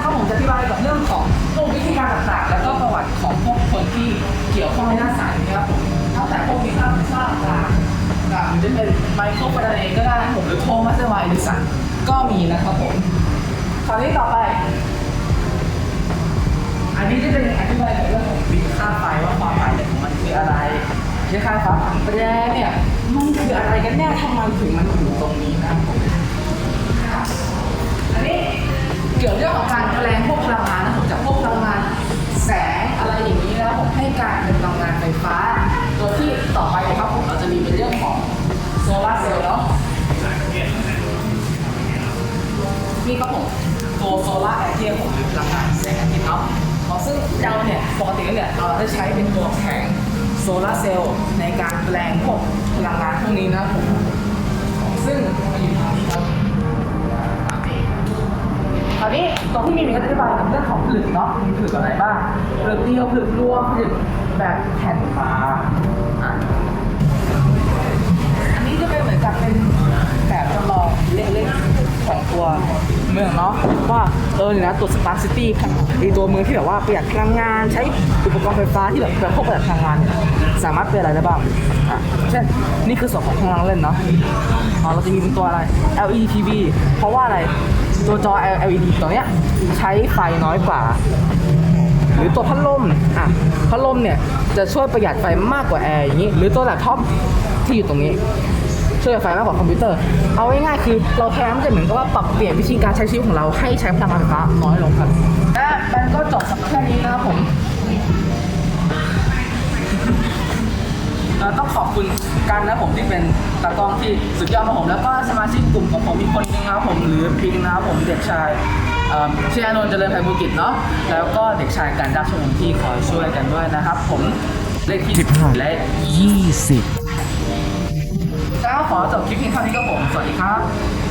เขาผมจะอธิบายกับเรื่องของพวกวิธีการต่างๆ แล้วก็ประวัติของพวกคนที่เกี่ยวข้องในด้านสายนี้ครับผมตั้งแต่พวกวิมีทราบทราบจากจากจะเป็นไมโครปฟาราเดย์ก็ได้ผมหรือโทมัสเดวายดิสันก็มีนะครับผมคราวนี้ต่อไป อันนี้จะเป็นอธิบายเกี่ยวกับเรื่องของวิธีาไฟว่าความหมายของมันคืออะไรวิธีค่าฟ้าผังแปรเนี่ยมันคืออะไรกันแน่ทำไมถึงมันอยู่ตรงนี้นะครับผมอันนี้เกี่ยวเรื่องของการ นี่ครับผมตัวโซล่าแอร์เทียผมหรือพลังงานแสงอาทิตย์เนาะซึ่งเราเนี่ยปกติแล้วเนี่ยเราจะใช้เป็นตัวแผงโซลาร์เซลล์ในการแปลงพวกพลังงานพวกนี้นะครับผมซึ่งมันอยู่ตรงนี้ครับคราวนี้ตัวที่มีมีก็จะอธิบายเรื่องของผลึกเนาะมีผลึกอะไรบ้างผลึกเดียวผลึกรวมผลึกแบบแผ่นฟ้าอันนี้จะเป็นเหมือนกับเป็นแบบจำลองเล็กๆของตัว เมืองเนาะว่าเออเนี่ยนะตัวสปาร์ซิตี้ไอตัวเมืองที่แบบว่าประหยัดพลังงานใช้อุปกรณ์ไฟฟ้าที่แบบแบบพวกประหยัดพลังงานเนี่ยสามารถเป็นอะไรได้บ้างอะเช่นนี่คือส่วนของพลังเล่นเนาะอ๋อเราจะมีเป็นตัวอะไร LED TV เพราะว่าอะไรตัวจอ LED ตัวเนี้ยใช้ไฟน้อยกว่า หรือตัวพัดลมอะพัดลมเนี่ยจะช่วยประหยัดไฟมากกว่าแอร์อย่างนี้ หรือตัวแล็ปท็อปที่อยู่ตรงนี้ ช่วยประหยัดไฟมากกว่าคอมพิวเตอร์ เอาง่ายๆคือเราพยายามจะเหมือนกับว่าปรับเปลี่ยนวิธีการใช้ชีวิตของเราให้ใช้พลังงานไฟฟ้าน้อยลงครับและมันก็จบสำหรับแค่นี้นะครับผมเอ่อต้องขอบคุณกันนะผมที่เป็นตากล้องที่สุดยอดของผม แล้วก็สมาชิกกลุ่มของผมมีคนหนึงนะครับผมหรือปิงนะครับผมเด็กชายเอ่อชื่ออานนท์เจริญไพบูกิจเนาะแล้วก็เด็กชายการดัชวงศ์ที่คอยช่วยกันด้วยนะครับ ผมเลขที่สิบห้าและยี่สิบ ก็ขอจบคลิปเพียงเท่านี้ก็ผม สวัสดีครับ